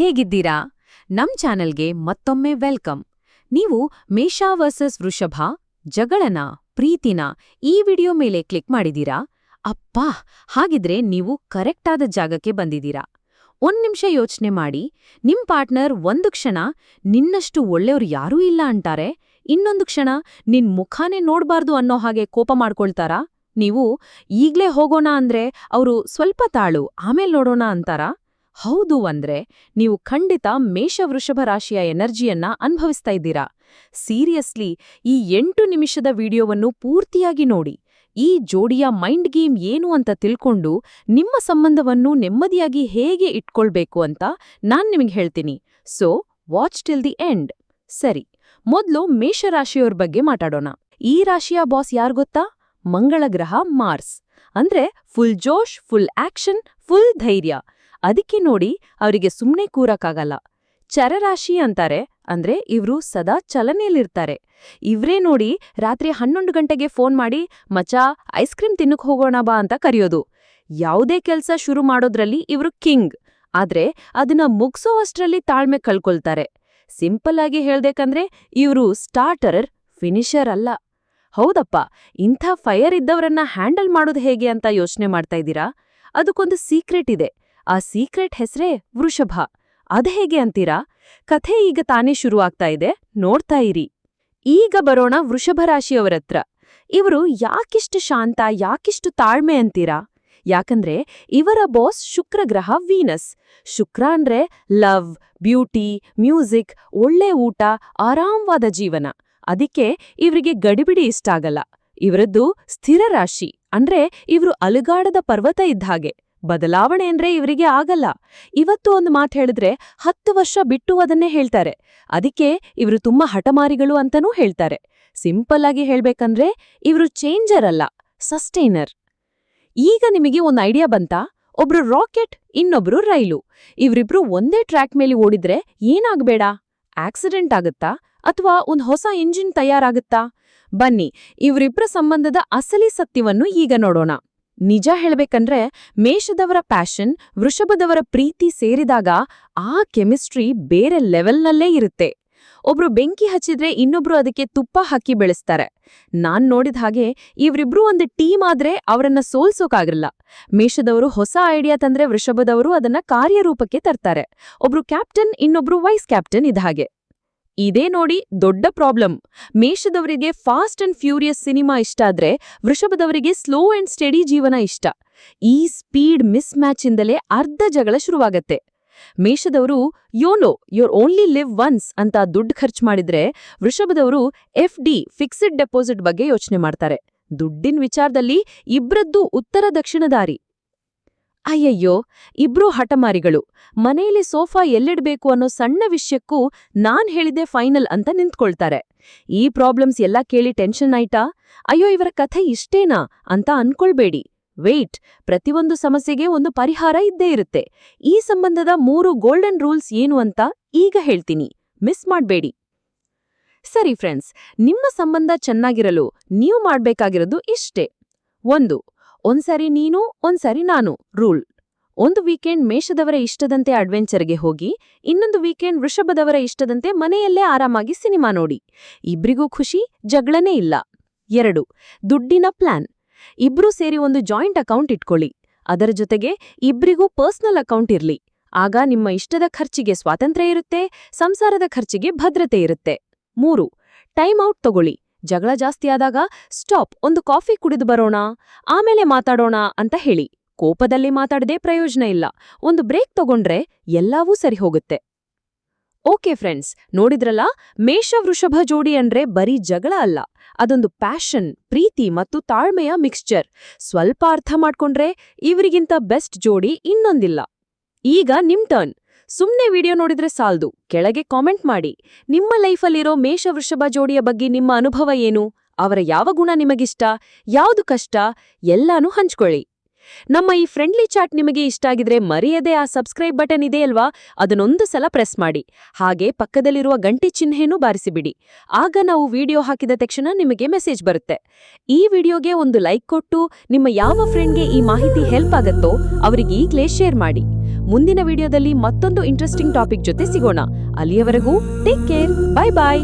ಹೇಗಿದ್ದೀರಾ? ನಮ್ ಚಾನೆಲ್ಗೆ ಮತ್ತೊಮ್ಮೆ ವೆಲ್ಕಮ್. ನೀವು ಮೇಷಾ ವರ್ಸಸ್ ವೃಷಭ, ಜಗಳನ, ಪ್ರೀತಿನ ಈ ವಿಡಿಯೋ ಮೇಲೆ ಕ್ಲಿಕ್ ಮಾಡಿದೀರಾ ಅಪ್ಪಾ! ಹಾಗಿದ್ರೆ ನೀವು ಕರೆಕ್ಟಾದ ಜಾಗಕ್ಕೆ ಬಂದಿದ್ದೀರಾ. ಒಂದ್ ನಿಮಿಷ ಯೋಚನೆ ಮಾಡಿ. ನಿಮ್ ಪಾರ್ಟ್ನರ್ ಒಂದು ಕ್ಷಣ ನಿನ್ನಷ್ಟು ಒಳ್ಳೆಯವ್ರು ಯಾರೂ ಇಲ್ಲ ಅಂತಾರೆ. ಇನ್ನೊಂದು ಕ್ಷಣ ನಿನ್ ಮುಖಾನೇ ನೋಡ್ಬಾರ್ದು ಅನ್ನೋ ಹಾಗೆ ಕೋಪ ಮಾಡ್ಕೊಳ್ತಾರಾ? ನೀವು ಈಗ್ಲೇ ಹೋಗೋಣ ಅಂದ್ರೆ ಅವರು ಸ್ವಲ್ಪ ತಾಳು, ಆಮೇಲೆ ನೋಡೋಣ ಅಂತಾರಾ? ಹೌದು ಅಂದ್ರೆ ನೀವು ಖಂಡಿತ ಮೇಷ ವೃಷಭ ರಾಶಿಯ ಎನರ್ಜಿಯನ್ನ ಅನುಭವಿಸ್ತಾ ಇದ್ದೀರಾ. ಸೀರಿಯಸ್ಲಿ ಈ ಎಂಟು ನಿಮಿಷದ ವಿಡಿಯೋವನ್ನು ಪೂರ್ತಿಯಾಗಿ ನೋಡಿ. ಈ ಜೋಡಿಯ ಮೈಂಡ್ ಗೇಮ್ ಏನು ಅಂತ ತಿಳ್ಕೊಂಡು ನಿಮ್ಮ ಸಂಬಂಧವನ್ನು ನೆಮ್ಮದಿಯಾಗಿ ಹೇಗೆ ಇಟ್ಕೊಳ್ಬೇಕು ಅಂತ ನಾನ್ ನಿಮಗೆ ಹೇಳ್ತೀನಿ. So watch till the end ಸರಿ, ಮೊದಲು ಮೇಷರಾಶಿಯವ್ರ ಬಗ್ಗೆ ಮಾತಾಡೋಣ. ಈ ರಾಶಿಯ ಬಾಸ್ ಯಾರು ಗೊತ್ತಾ? ಮಂಗಳ ಗ್ರಹ ಮಾರ್ಸ್. ಅಂದ್ರೆ ಫುಲ್ ಜೋಶ್ ಫುಲ್ ಆಕ್ಷನ್ ಫುಲ್ ಧೈರ್ಯ. ಅದಕ್ಕೆ ನೋಡಿ ಅವರಿಗೆ ಸುಮ್ಮನೆ ಕೂರಕ್ಕಾಗಲ್ಲ. ಚರರಾಶಿ ಅಂತಾರೆ, ಅಂದ್ರೆ ಇವ್ರು ಸದಾ ಚಲನೆಯಲ್ಲಿರ್ತಾರೆ. ಇವ್ರೇ ನೋಡಿ ರಾತ್ರಿ ಹನ್ನೊಂದು ಗಂಟೆಗೆ ಫೋನ್ ಮಾಡಿ ಮಚಾ ಐಸ್ ಕ್ರೀಮ್ ತಿನ್ನಕ್ ಹೋಗೋಣ ಬಾ ಅಂತ ಕರೆಯೋದು. ಯಾವುದೇ ಕೆಲಸ ಶುರು ಮಾಡೋದ್ರಲ್ಲಿ ಇವ್ರು ಕಿಂಗ್. ಆದ್ರೆ ಅದನ್ನ ಮುಗಿಸೋವಷ್ಟರಲ್ಲಿ ತಾಳ್ಮೆ ಕಳ್ಕೊಳ್ತಾರೆ. ಸಿಂಪಲ್ ಆಗಿ ಹೇಳ್ಬೇಕಂದ್ರೆ ಇವರು ಸ್ಟಾರ್ಟರ್ ಫಿನಿಷರ್ ಅಲ್ಲ. ಹೌದಪ್ಪ, ಇಂಥ ಫೈರ್ ಇದ್ದವರನ್ನ ಹ್ಯಾಂಡಲ್ ಮಾಡೋದು ಹೇಗೆ ಅಂತ ಯೋಚನೆ ಮಾಡ್ತಾ ಇದ್ದೀರಾ? ಅದಕ್ಕೊಂದು ಸೀಕ್ರೆಟ್ ಇದೆ. ಆ ಸೀಕ್ರೆಟ್ ಹೆಸರೇ ವೃಷಭ. ಅದ್ ಹೇಗೆ ಅಂತೀರಾ? ಕಥೆ ಈಗ ತಾನೇ ಶುರುವಾಗ್ತಾ ಇದೆ. ನೋಡ್ತಾ ಇರಿ. ಈಗ ಬರೋಣ ವೃಷಭ ರಾಶಿಯವರತ್ರ ಇವರು ಯಾಕಿಷ್ಟು ಶಾಂತ, ಯಾಕಿಷ್ಟು ತಾಳ್ಮೆ ಅಂತೀರಾ? ಯಾಕಂದ್ರೆ ಇವರ ಬಾಸ್ ಶುಕ್ರಗ್ರಹ ವೀನಸ್. ಶುಕ್ರ ಅಂದ್ರೆ ಲವ್, ಬ್ಯೂಟಿ, ಮ್ಯೂಸಿಕ್, ಒಳ್ಳೆ ಊಟ, ಆರಾಮವಾದ ಜೀವನ. ಅದಕ್ಕೆ ಇವರಿಗೆ ಗಡಿಬಿಡಿ ಇಷ್ಟ ಆಗಲ್ಲ. ಇವರದ್ದು ಸ್ಥಿರ ರಾಶಿ. ಅಂದ್ರೆ ಇವರು ಅಲುಗಾಡದ ಪರ್ವತ ಇದ್ಹಾಗೆ ಬದಲಾವಣೆ ಅಂದ್ರೆ ಇವರಿಗೆ ಆಗಲ್ಲ. ಇವತ್ತು ಒಂದು ಮಾತು ಹೇಳಿದ್ರೆ ಹತ್ತು ವರ್ಷ ಬಿಟ್ಟು ಅದನ್ನೇ ಹೇಳ್ತಾರೆ. ಅದಕ್ಕೆ ಇವರು ತುಂಬಾ ಹಠಮಾರಿಗಳು ಅಂತನೂ ಹೇಳ್ತಾರೆ. ಸಿಂಪಲ್ ಆಗಿ ಹೇಳ್ಬೇಕಂದ್ರೆ ಇವರು ಚೇಂಜರ್ ಅಲ್ಲ, ಸಸ್ಟೈನರ್. ಈಗ ನಿಮಗೆ ಒಂದು ಐಡಿಯಾ ಬಂತಾ? ಒಬ್ರು ರಾಕೆಟ್, ಇನ್ನೊಬ್ರು ರೈಲು. ಇವರಿಬ್ರು ಒಂದೇ ಟ್ರ್ಯಾಕ್ ಮೇಲೆ ಓಡಿದ್ರೆ ಏನಾಗ್ಬೇಡ? ಆಕ್ಸಿಡೆಂಟ್ ಆಗುತ್ತಾ? ಅಥವಾ ಒಂದು ಹೊಸ ಇಂಜಿನ್ ತಯಾರಾಗುತ್ತಾ? ಬನ್ನಿ, ಇವರಿಬ್ರ ಸಂಬಂಧದ ಅಸಲಿ ಸತ್ಯವನ್ನು ಈಗ ನೋಡೋಣ. ನಿಜ ಹೇಳಬೇಕಂದ್ರೆ ಮೇಷದವರ ಪ್ಯಾಷನ್ ವೃಷಭದವರ ಪ್ರೀತಿ ಸೇರಿದಾಗ ಆ ಕೆಮಿಸ್ಟ್ರಿ ಬೇರೆ ಲೆವೆಲ್ನಲ್ಲೇ ಇರುತ್ತೆ. ಒಬ್ರು ಬೆಂಕಿ ಹಚ್ಚಿದ್ರೆ ಇನ್ನೊಬ್ರು ಅದಕ್ಕೆ ತುಪ್ಪ ಹಾಕಿ ಬೆಳೆಸ್ತಾರೆ. ನಾನ್ ನೋಡಿದ ಹಾಗೆ ಇವರಿಬ್ರು ಒಂದು ಟೀಮ್ ಆದ್ರೆ ಅವರನ್ನ ಸೋಲ್ಸೋಕಾಗಲ್ಲ. ಮೇಷದವರು ಹೊಸ ಐಡಿಯಾ ತಂದ್ರೆ ವೃಷಭದವರು ಅದನ್ನ ಕಾರ್ಯರೂಪಕ್ಕೆ ತರ್ತಾರೆ. ಒಬ್ರು ಕ್ಯಾಪ್ಟನ್ ಇನ್ನೊಬ್ರು ವೈಸ್ ಕ್ಯಾಪ್ಟನ್ ಇದ ಹಾಗೆ. ಇದೇ ನೋಡಿ ದೊಡ್ಡ ಪ್ರಾಬ್ಲಮ್. ಮೇಷದವರಿಗೆ ಫಾಸ್ಟ್ ಅಂಡ್ ಫ್ಯೂರಿಯಸ್ ಸಿನಿಮಾ ಇಷ್ಟ ಆದ್ರೆ ವೃಷಭದವರಿಗೆ ಸ್ಲೋ ಅಂಡ್ ಸ್ಟಡಿ ಜೀವನ ಇಷ್ಟ. ಈ ಸ್ಪೀಡ್ ಮಿಸ್ ಮ್ಯಾಚಿಂದಲೇ ಅರ್ಧ ಜಗಳ ಶುರುವಾಗತ್ತೆ. ಮೇಷದವರು YOLO you only live once ಅಂತ ದುಡ್ಡು ಖರ್ಚು ಮಾಡಿದ್ರೆ ವೃಷಭದವರು ಎಫ್ ಡಿ, ಫಿಕ್ಸ್ಡ್ ಡೆಪಾಸಿಟ್ ಬಗ್ಗೆ ಯೋಚನೆ ಮಾಡ್ತಾರೆ. ದುಡ್ಡಿನ ವಿಚಾರದಲ್ಲಿ ಇಬ್ರದ್ದು ಉತ್ತರ ದಕ್ಷಿಣ ದಾರಿ. ಅಯ್ಯಯ್ಯೋ, ಇಬ್ರೂ ಹಠಮಾರಿಗಳು. ಮನೆಯಲ್ಲಿ ಸೋಫಾ ಎಲ್ಲಿಡ್ಬೇಕು ಅನ್ನೋ ಸಣ್ಣ ವಿಷಯಕ್ಕೂ ನಾನ್ ಹೇಳಿದೆ ಫೈನಲ್ ಅಂತ ನಿಂತ್ಕೊಳ್ತಾರೆ. ಈ ಪ್ರಾಬ್ಲಮ್ಸ್ ಎಲ್ಲ ಕೇಳಿ ಟೆನ್ಷನ್ ಆಯ್ತಾ? ಅಯ್ಯೋ, ಇವರ ಕಥೆ ಇಷ್ಟೇನಾ ಅಂತ ಅನ್ಕೊಳ್ಬೇಡಿ. ವೇಟ್ ಪ್ರತಿಯೊಂದು ಸಮಸ್ಯೆಗೆ ಒಂದು ಪರಿಹಾರ ಇದ್ದೇ ಇರುತ್ತೆ. ಈ ಸಂಬಂಧದ ಮೂರು ಗೋಲ್ಡನ್ ರೂಲ್ಸ್ ಏನು ಅಂತ ಈಗ ಹೇಳ್ತೀನಿ. ಮಿಸ್ ಮಾಡ್ಬೇಡಿ. ಸರಿ ಫ್ರೆಂಡ್ಸ್, ನಿಮ್ಮ ಸಂಬಂಧ ಚೆನ್ನಾಗಿರಲು ನೀವು ಮಾಡ್ಬೇಕಾಗಿರೋದು ಇಷ್ಟೇ. ಒಂದು ಒಂದ್ಸರಿ ನೀನು, ಒಂದ್ಸರಿ ನಾನು. ರೂಲ್. ಒಂದು ವೀಕೆಂಡ್ ಮೇಷದವರ ಇಷ್ಟದಂತೆ ಅಡ್ವೆಂಚರ್ಗೆ ಹೋಗಿ, ಇನ್ನೊಂದು ವೀಕೆಂಡ್ ವೃಷಭದವರ ಇಷ್ಟದಂತೆ ಮನೆಯಲ್ಲೇ ಆರಾಮಾಗಿ ಸಿನಿಮಾ ನೋಡಿ. ಇಬ್ರಿಗೂ ಖುಷಿ, ಜಗಳನೇ ಇಲ್ಲ. ಎರಡು. ದುಡ್ಡಿನ ಪ್ಲಾನ್. ಇಬ್ರೂ ಸೇರಿ ಒಂದು ಜಾಯಿಂಟ್ ಅಕೌಂಟ್ ಇಟ್ಕೊಳ್ಳಿ. ಅದರ ಜೊತೆಗೆ ಇಬ್ರಿಗೂ ಪರ್ಸನಲ್ ಅಕೌಂಟ್ ಇರ್ಲಿ. ಆಗ ನಿಮ್ಮ ಇಷ್ಟದ ಖರ್ಚಿಗೆ ಸ್ವಾತಂತ್ರ್ಯ ಇರುತ್ತೆ, ಸಂಸಾರದ ಖರ್ಚಿಗೆ ಭದ್ರತೆ ಇರುತ್ತೆ. ಮೂರು. ಟೈಮ್ ಔಟ್ ತಗೊಳ್ಳಿ. ಜಗಳ ಜಾಸ್ತಿ ಆದಾಗ, ಸ್ಟಾಪ್, ಒಂದು ಕಾಫಿ ಕುಡಿದು ಬರೋಣ, ಆಮೇಲೆ ಮಾತಾಡೋಣ ಅಂತ ಹೇಳಿ. ಕೋಪದಲ್ಲಿ ಮಾತಾಡದೆ ಪ್ರಯೋಜನ ಇಲ್ಲ. ಒಂದು ಬ್ರೇಕ್ ತಗೊಂಡ್ರೆ ಎಲ್ಲವೂ ಸರಿ ಹೋಗುತ್ತೆ. ಓಕೆ ಫ್ರೆಂಡ್ಸ್, ನೋಡಿದ್ರಲ್ಲ? ಮೇಷ ವೃಷಭ ಜೋಡಿ ಅಂದ್ರೆ ಬರೀ ಜಗಳ ಅಲ್ಲ. ಅದೊಂದು ಪ್ಯಾಷನ್, ಪ್ರೀತಿ ಮತ್ತು ತಾಳ್ಮೆಯ ಮಿಕ್ಸ್ಚರ್. ಸ್ವಲ್ಪ ಅರ್ಥ ಮಾಡ್ಕೊಂಡ್ರೆ, ಇವರಿಗಿಂತ ಬೆಸ್ಟ್ ಜೋಡಿ ಇನ್ನೊಂದಿಲ್ಲ. ಈಗ ನಿಮ್ ಟರ್ನ್. ಸುಮ್ನೆ ವಿಡಿಯೋ ನೋಡಿದ್ರೆ ಸಾಲ್ದು. ಕೆಳಗೆ ಕಾಮೆಂಟ್ ಮಾಡಿ. ನಿಮ್ಮ ಲೈಫಲ್ಲಿರೋ ಮೇಷ ವೃಷಭ ಜೋಡಿಯ ಬಗ್ಗೆ ನಿಮ್ಮ ಅನುಭವ ಏನು? ಅವರ ಯಾವ ಗುಣ ನಿಮಗಿಷ್ಟ? ಯಾವುದು ಕಷ್ಟ? ಎಲ್ಲಾನು ಹಂಚ್ಕೊಳ್ಳಿ. ನಮ್ಮ ಈ ಫ್ರೆಂಡ್ಲಿ ಚಾಟ್ ನಿಮಗೆ ಇಷ್ಟ ಆಗಿದ್ರೆ ಮರೆಯದೆ ಆ ಸಬ್ಸ್ಕ್ರೈಬ್ ಬಟನ್ ಇದೆಯಲ್ವಾ ಅದನ್ನೊಂದು ಸಲ ಪ್ರೆಸ್ ಮಾಡಿ. ಹಾಗೆ ಪಕ್ಕದಲ್ಲಿರುವ ಗಂಟೆ ಚಿಹ್ನೆನೂ ಬಾರಿಸಿಬಿಡಿ. ಆಗ ನಾವು ವಿಡಿಯೋ ಹಾಕಿದ ತಕ್ಷಣ ನಿಮಗೆ ಮೆಸೇಜ್ ಬರುತ್ತೆ. ಈ ವಿಡಿಯೋಗೆ ಒಂದು ಲೈಕ್ ಕೊಟ್ಟು ನಿಮ್ಮ ಯಾವ ಫ್ರೆಂಡ್ಗೆ ಈ ಮಾಹಿತಿ ಹೆಲ್ಪ್ ಆಗುತ್ತೋ ಅವರಿಗೆ ಈಗಲೇ ಶೇರ್ ಮಾಡಿ. ಮುಂದಿನ ವಿಡಿಯೋದಲ್ಲಿ ಮತ್ತೊಂದು ಇಂಟ್ರೆಸ್ಟಿಂಗ್ ಟಾಪಿಕ್ ಜೊತೆ ಸಿಗೋಣ. ಅಲ್ಲಿಯವರೆಗೂ ಟೇಕ್ ಕೇರ್ ಬೈ ಬಾಯ್